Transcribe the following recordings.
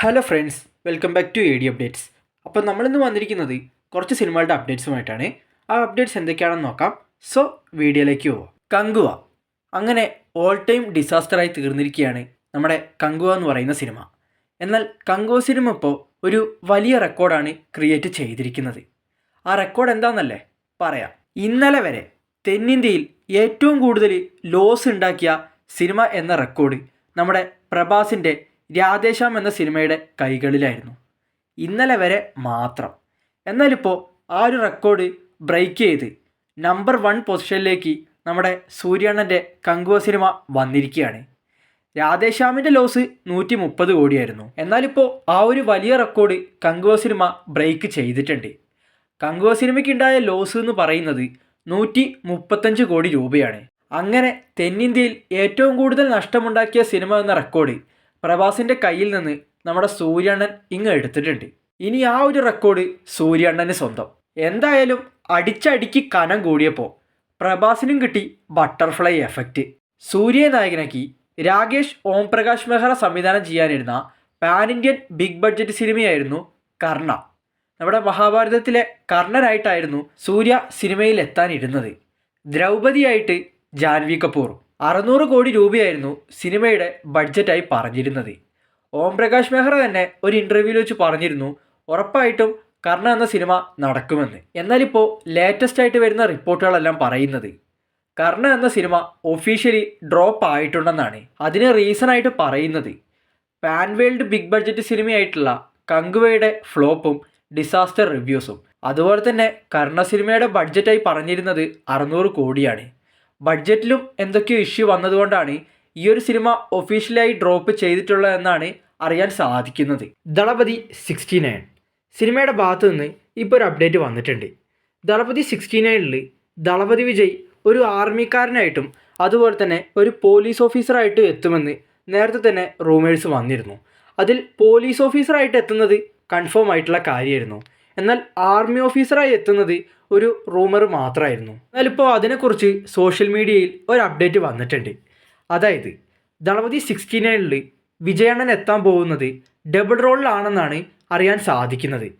Hello friends welcome back to A D updates. അപ്പോൾ നമ്മളിന്ന് വന്നിരിക്കുന്നത് കുറച്ച് സിനിമകളുടെ അപ്ഡേറ്റ്സുമായിട്ടാണ്. ആ അപ്ഡേറ്റ്സ് എന്തൊക്കെയാണെന്ന് നോക്കാം. സോ വീഡിയോയിലേക്ക് പോവാം. കങ്കുവ. അങ്ങനെ ഓൾ ടൈം ഡിസാസ്റ്ററായി തീർന്നിരിക്കുകയാണ് നമ്മുടെ കങ്കുവ എന്ന് പറയുന്ന സിനിമ. എന്നാൽ കങ്കുവ സിനിമ ഇപ്പോൾ ഒരു വലിയ റെക്കോർഡാണ് ക്രിയേറ്റ് ചെയ്തിരിക്കുന്നത്. ആ റെക്കോർഡ് എന്താണെന്നല്ലേ പറയാം. ഇന്നലെ വരെ തെന്നിന്ത്യയിൽ ഏറ്റവും കൂടുതൽ ലോസ് ഉണ്ടാക്കിയ സിനിമ എന്ന റെക്കോർഡ് നമ്മുടെ പ്രഭാസിന്റെ രാധേശ്യാം എന്ന സിനിമയുടെ കൈകളിലായിരുന്നു. ഇന്നലെ വരെ മാത്രം. എന്നാലിപ്പോൾ ആ ഒരു റെക്കോർഡ് ബ്രേക്ക് ചെയ്ത് നമ്പർ വൺ പൊസിഷനിലേക്ക് നമ്മുടെ സൂര്യണ്ണന്റെ കങ്കുവ സിനിമ വന്നിരിക്കുകയാണ്. രാധേശ്യാമിന്റെ ലോസ് നൂറ്റി മുപ്പത് കോടിയായിരുന്നു. എന്നാലിപ്പോൾ ആ ഒരു വലിയ റെക്കോർഡ് കങ്കുവ സിനിമ ബ്രേക്ക് ചെയ്തിട്ടുണ്ട്. കങ്കുവ സിനിമയ്ക്കുണ്ടായ ലോസ് എന്ന് പറയുന്നത് നൂറ്റി മുപ്പത്തഞ്ച് കോടി രൂപയാണ്. അങ്ങനെ തെന്നിന്ത്യയിൽ ഏറ്റവും കൂടുതൽ നഷ്ടമുണ്ടാക്കിയ സിനിമ എന്ന റെക്കോർഡ് പ്രഭാസിന്റെ കയ്യിൽ നിന്ന് നമ്മുടെ സൂര്യണ്ണൻ ഇങ്ങ് എടുത്തിട്ടുണ്ട്. ഇനി ആ ഒരു റെക്കോർഡ് സൂര്യണ്ണന് സ്വന്തം. എന്തായാലും അടിച്ചടിക്ക് കനം കൂടിയപ്പോൾ പ്രഭാസിനും കിട്ടി ബട്ടർഫ്ലൈ എഫക്റ്റ് സൂര്യ നായകനാക്കി രാകേഷ് ഓംപ്രകാശ് മെഹ്റ സംവിധാനം ചെയ്യാനിരുന്ന പാൻ ഇന്ത്യൻ ബിഗ് ബഡ്ജറ്റ് സിനിമയായിരുന്നു കർണ. നമ്മുടെ മഹാഭാരതത്തിലെ കർണനായിട്ടായിരുന്നു സൂര്യ സിനിമയിൽ എത്താനിരുന്നത്. ദ്രൗപതിയായിട്ട് ജാൻവി കപൂർ അറുന്നൂറ് കോടി രൂപയായിരുന്നു സിനിമയുടെ ബഡ്ജറ്റായി പറഞ്ഞിരുന്നത്. ഓം പ്രകാശ് മെഹ്റ തന്നെ ഒരു ഇന്റർവ്യൂവിൽ വെച്ച് പറഞ്ഞിരുന്നു ഉറപ്പായിട്ടും കർണ എന്ന സിനിമ നടക്കുമെന്ന്. എന്നാലിപ്പോൾ ലേറ്റസ്റ്റ് ആയിട്ട് വരുന്ന റിപ്പോർട്ടുകളെല്ലാം പറയുന്നത് കർണ എന്ന സിനിമ ഒഫീഷ്യലി ഡ്രോപ്പ് ആയിട്ടുണ്ടെന്നാണ്. അതിന് റീസൺ ആയിട്ട് പറയുന്നത് പാൻ വേൾഡ് ബിഗ് ബഡ്ജറ്റ് സിനിമയായിട്ടുള്ള കങ്കുവയുടെ ഫ്ലോപ്പും ഡിസാസ്റ്റർ റിവ്യൂസും അതുപോലെ തന്നെ കർണ സിനിമയുടെ ബഡ്ജറ്റായി പറഞ്ഞിരുന്നത് അറുന്നൂറ് കോടിയാണ്. ബഡ്ജറ്റിലും എന്തൊക്കെയോ ഇഷ്യൂ വന്നതുകൊണ്ടാണ് ഈ ഒരു സിനിമ ഒഫീഷ്യലായി ഡ്രോപ്പ് ചെയ്തിട്ടുള്ളതെന്നാണ് അറിയാൻ സാധിക്കുന്നത്. Thalapathy sixty nine. സിനിമയുടെ ഭാഗത്തു നിന്ന് ഇപ്പോൾ ഒരു അപ്ഡേറ്റ് വന്നിട്ടുണ്ട്. ദളപതി സിക്സ്റ്റി നയനിൽ ദളപതി വിജയ് ഒരു ആർമിക്കാരനായിട്ടും അതുപോലെ തന്നെ ഒരു പോലീസ് ഓഫീസറായിട്ടും എത്തുമെന്ന് നേരത്തെ തന്നെ റൂമേഴ്സ് വന്നിരുന്നു. അതിൽ പോലീസ് ഓഫീസറായിട്ട് എത്തുന്നത് കൺഫേം ആയിട്ടുള്ള കാര്യമായിരുന്നു. എന്നാൽ ആർമി ഓഫീസറായി എത്തുന്നത് ഒരു റൂമർ മാത്രമായിരുന്നു. എന്നാലിപ്പോൾ അതിനെക്കുറിച്ച് സോഷ്യൽ മീഡിയയിൽ ഒരു അപ്ഡേറ്റ് വന്നിട്ടുണ്ട്. അതായത് ദളപതി സിക്സ്റ്റി നയനിൽ വിജയണ്ണൻ എത്താൻ പോകുന്നത് ഡബിൾ റോളിലാണെന്നാണ് അറിയാൻ സാധിക്കുന്നത്.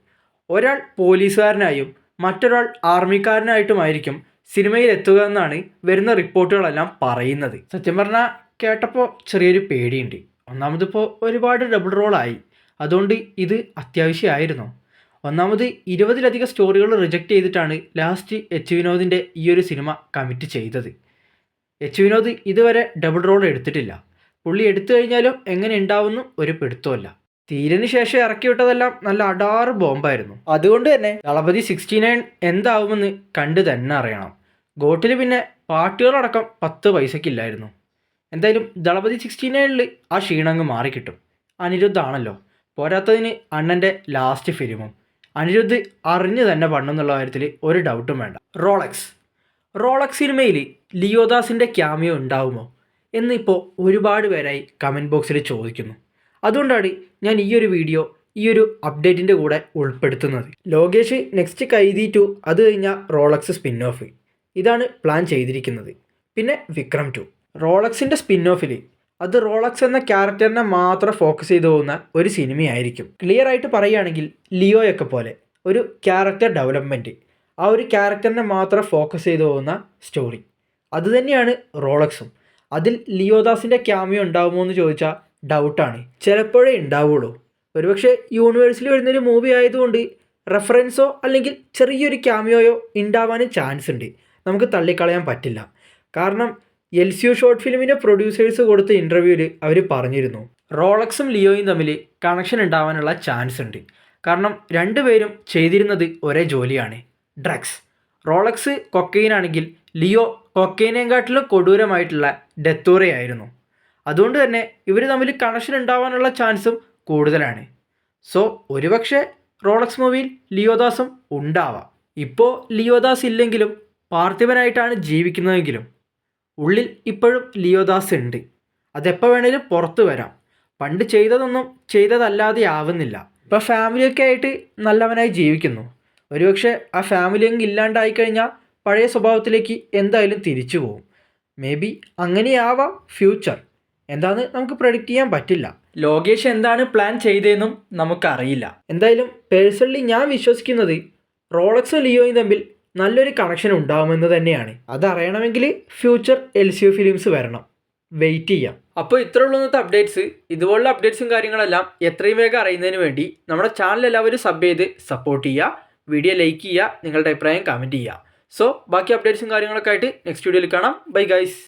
ഒരാൾ പോലീസുകാരനായും മറ്റൊരാൾ ആർമിക്കാരനായിട്ടുമായിരിക്കും സിനിമയിൽ എത്തുക എന്നാണ് വരുന്ന റിപ്പോർട്ടുകളെല്ലാം പറയുന്നത്. സത്യം പറഞ്ഞാൽ കേട്ടപ്പോൾ ചെറിയൊരു പേടിയുണ്ട്. ഒന്നാമതിപ്പോൾ ഒരുപാട് ഡബിൾ റോളായി. അതുകൊണ്ട് ഇത് അത്യാവശ്യമായിരുന്നു. ഒന്നാമത് ഇരുപതിലധികം സ്റ്റോറികൾ റിജക്റ്റ് ചെയ്തിട്ടാണ് ലാസ്റ്റ് എച്ച് വിനോദിന്റെ ഈ ഒരു സിനിമ കമ്മിറ്റ് ചെയ്തത്. എച്ച് വിനോദ് ഇതുവരെ ഡബിൾ റോൾ എടുത്തിട്ടില്ല. പുള്ളി എടുത്തു കഴിഞ്ഞാലും എങ്ങനെ ഉണ്ടാവുന്നു ഒരു പിടുത്തമല്ല തീരന് ശേഷം ഇറക്കി വിട്ടതെല്ലാം നല്ല അടാറ് ബോംബായിരുന്നു. അതുകൊണ്ട് തന്നെ ദളപതി സിക്സ്റ്റി നയൻ എന്താവുമെന്ന് കണ്ടു തന്നെ അറിയണം. ഗോട്ടിൽ പിന്നെ പാട്ടുകളടക്കം പത്ത് പൈസക്കില്ലായിരുന്നു. എന്തായാലും ദളപതി സിക്സ്റ്റി നയനിൽ ആ ക്ഷീണങ്ങ് മാറിക്കിട്ടും. അനിരുദ്ധാണല്ലോ പോരാത്തതിന് അണ്ണന്റെ ലാസ്റ്റ് ഫിലിമും അനിരുദ്ധ് അറിഞ്ഞു തന്നെ പണ്ടെന്നുള്ള കാര്യത്തിൽ ഒരു ഡൗട്ടും വേണ്ട. റോളക്സ്. റോളക്സ് സിനിമയിൽ ലിയോദാസിന്റെ ക്യാമിയോ ഉണ്ടാവുമോ? എന്നിപ്പോൾ ഒരുപാട് പേരായി കമന്റ് ബോക്സിൽ ചോദിക്കുന്നു. അതുകൊണ്ടാണ് ഞാൻ ഈ ഒരു വീഡിയോ ഈ ഒരു അപ്ഡേറ്റിന്റെ കൂടെ ഉൾപ്പെടുത്തുന്നത്. ലോകേഷ് നെക്സ്റ്റ് കൈതി ടു അത് കഴിഞ്ഞാൽ റോളക്സ് സ്പിൻ ഓഫ് ഇതാണ് പ്ലാൻ ചെയ്തിരിക്കുന്നത്. പിന്നെ വിക്രം ടു റോളക്സിന്റെ സ്പിൻ ഓഫിൽ അത് റോളക്സ് എന്ന ക്യാരക്ടറിനെ മാത്രം ഫോക്കസ് ചെയ്തു പോകുന്ന ഒരു സിനിമയായിരിക്കും. ക്ലിയർ ആയിട്ട് പറയുകയാണെങ്കിൽ ലിയോയൊക്കെ പോലെ ഒരു ക്യാരക്ടർ ഡെവലപ്മെന്റ് ആ ഒരു ക്യാരക്ടറിനെ മാത്രം ഫോക്കസ് ചെയ്തു പോകുന്ന സ്റ്റോറി അതുതന്നെയാണ് റോളക്സും. അതിൽ ലിയോദാസിന്റെ ക്യാമിയോ ഉണ്ടാകുമോ എന്ന് ചോദിച്ചാൽ ഡൗട്ടാണ് ചിലപ്പോഴേ ഉണ്ടാവുള്ളൂ. ഒരുപക്ഷെ യൂണിവേഴ്സിൽ വരുന്നൊരു മൂവി ആയതുകൊണ്ട് റെഫറൻസോ അല്ലെങ്കിൽ ചെറിയൊരു ക്യാമിയോയോ ഉണ്ടാവാനും ചാൻസ് ഉണ്ട്. നമുക്ക് തള്ളിക്കളയാൻ പറ്റില്ല. കാരണം എൽ സി യു ഷോർട്ട് ഫിലിമിന്റെ പ്രൊഡ്യൂസേഴ്സ് കൊടുത്ത ഇന്റർവ്യൂവിൽ അവർ പറഞ്ഞിരുന്നു. റോളക്സും ലിയോയും തമ്മിൽ കണക്ഷൻ ഉണ്ടാവാനുള്ള ചാൻസ് ഉണ്ട്. കാരണം രണ്ടുപേരും ചെയ്തിരുന്നത് ഒരേ ജോലിയാണ്. ഡ്രഗ്സ്. റോളക്സ് കൊക്കൈനാണെങ്കിൽ ലിയോ കൊക്കൈനേക്കാട്ടിലും കൊടൂരമായിട്ടുള്ള ഡെത്തോറയായിരുന്നു അതുകൊണ്ട് തന്നെ ഇവർ തമ്മിൽ കണക്ഷൻ ഉണ്ടാവാനുള്ള ചാൻസും കൂടുതലാണ്. സോ ഒരുപക്ഷെ റോളക്സ് മൂവിയിൽ ലിയോദാസും ഉണ്ടാവാം. ഇപ്പോൾ ലിയോദാസ് ഇല്ലെങ്കിലും പാർത്ഥിവനായിട്ടാണ് ജീവിക്കുന്നതെങ്കിലും ഉള്ളിൽ ഇപ്പോഴും ലിയോദാസ് ഉണ്ട്. അതെപ്പോൾ വേണേലും പുറത്ത് വരാം. പണ്ട് ചെയ്തതൊന്നും ചെയ്തതല്ലാതെ ആവുന്നില്ല ഇപ്പോൾ ഫാമിലിയൊക്കെ ആയിട്ട് നല്ലവനായി ജീവിക്കുന്നു. ഒരുപക്ഷെ ആ ഫാമിലി അങ്ങ് ഇല്ലാണ്ടായി കഴിഞ്ഞാൽ പഴയ സ്വഭാവത്തിലേക്ക് എന്തായാലും തിരിച്ചു പോകും മേ ബി അങ്ങനെയാവാം ഫ്യൂച്ചർ. എന്താന്ന് നമുക്ക് പ്രഡിക്റ്റ് ചെയ്യാൻ പറ്റില്ല. ലോകേഷ് എന്താണ് പ്ലാൻ ചെയ്തതെന്നും നമുക്കറിയില്ല. എന്തായാലും പേഴ്സണലി ഞാൻ വിശ്വസിക്കുന്നത് റോളക്സും ലിയോയും തമ്മിൽ നല്ലൊരു കണക്ഷൻ ഉണ്ടാവുമെന്ന് തന്നെയാണ്. അതറിയണമെങ്കിൽ future L C O films വരണം. വെയിറ്റ് ചെയ്യാം. അപ്പോൾ ഇത്ര ഉള്ളൂ ഇന്നത്തെ അപ്ഡേറ്റ്സ് ഇതുപോലുള്ള അപ്ഡേറ്റ്സും കാര്യങ്ങളെല്ലാം എത്രയും വേഗം അറിയുന്നതിന് വേണ്ടി നമ്മുടെ ചാനൽ എല്ലാവരും സബ് ചെയ്ത് സപ്പോർട്ട് ചെയ്യുക. വീഡിയോ ലൈക്ക് ചെയ്യുക. നിങ്ങളുടെ അഭിപ്രായം കമന്റ് ചെയ്യുക. സോ ബാക്കി അപ്ഡേറ്റ്സും കാര്യങ്ങളൊക്കെ ആയിട്ട് നെക്സ്റ്റ് വീഡിയോയിൽ കാണാം. Bye guys